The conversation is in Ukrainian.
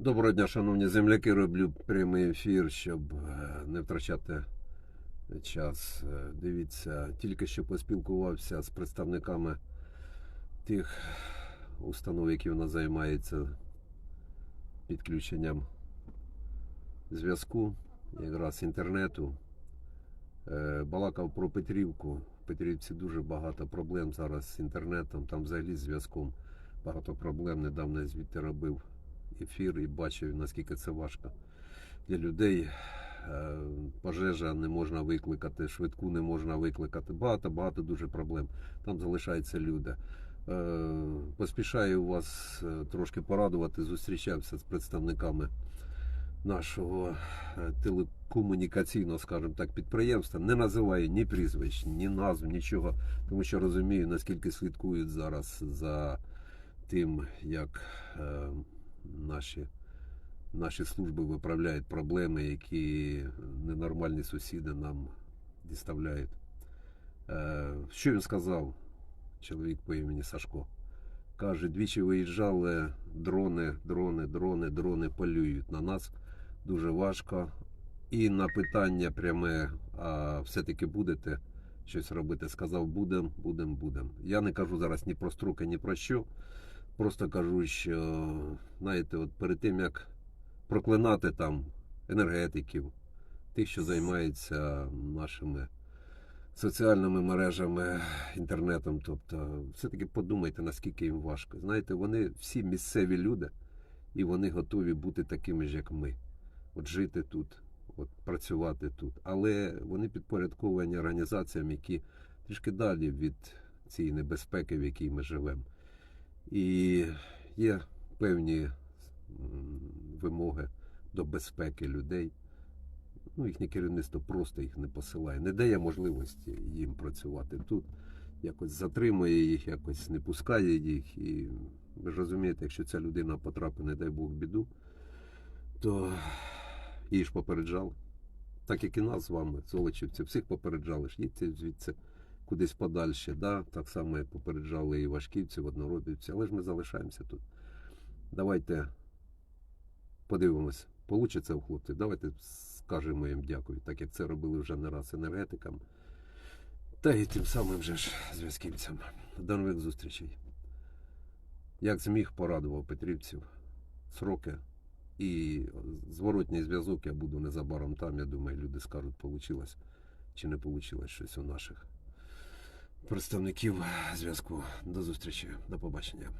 Доброго дня, шановні земляки. Роблю прямий ефір, щоб е, не втрачати час. Е, Дивіться, тільки що поспілкувався з представниками тих установ, які у нас займаються підключенням зв'язку, якраз інтернету. Е, Балакав про Петрівку. В Петрівці дуже багато проблем зараз з інтернетом, там взагалі з зв'язком багато проблем. Недавно я звідти робив ефір і бачив, наскільки це важко для людей. Е, Пожежа не можна викликати, швидку не можна викликати. Багато, багато дуже проблем. Там залишаються люди. Е, Поспішаю вас е, трошки порадувати. Зустрічався з представниками нашого телекомунікаційного, скажімо так, підприємства. Не називаю ні прізвищ, ні назв, нічого, тому що розумію, наскільки слідкують зараз за тим, як наші, наші служби виправляють проблеми, які ненормальні сусіди нам діставляють. Е, що він сказав? Чоловік по імені Сашко. Каже, двічі виїжджали, дрони, дрони, дрони, дрони полюють на нас. Дуже важко. І на питання пряме, а все-таки будете щось робити? Сказав, будем, будем, будем. Я не кажу зараз ні про строки, ні про що. Просто кажу, що знаєте, от перед тим як проклинати там енергетиків, тих, що займаються нашими соціальними мережами, інтернетом, тобто, все-таки подумайте, наскільки їм важко. Знаєте, вони всі місцеві люди, і вони готові бути такими ж, як ми. От жити тут, от працювати тут. Але вони підпорядковані організаціям, які трішки далі від цієї небезпеки, в якій ми живемо. І є певні вимоги до безпеки людей. Ну, їхнє керівництво просто їх не посилає, не дає можливості їм працювати тут, якось затримує їх, якось не пускає їх. І ви ж розумієте, якщо ця людина потрапить, не дай Бог, в біду, то її ж попереджали. Так як і нас з вами, золочівці, всіх попереджали ж, їдьте звідси кудись подальше. Да? Так само, як попереджали і важківці, одноробівці, але ж ми залишаємося тут. Давайте подивимось, получиться у хлопців. Давайте скажемо їм дякую, так як це робили вже не раз енергетикам. Та і тим самим же ж зв'язківцям. До нових зустрічей. Як зміг, порадував Петрівців. Сроки і зворотній зв'язок я буду незабаром там. Я думаю, люди скажуть, вийшло чи не вийшло щось у наших представників зв'язку. До зустрічі, до побачення.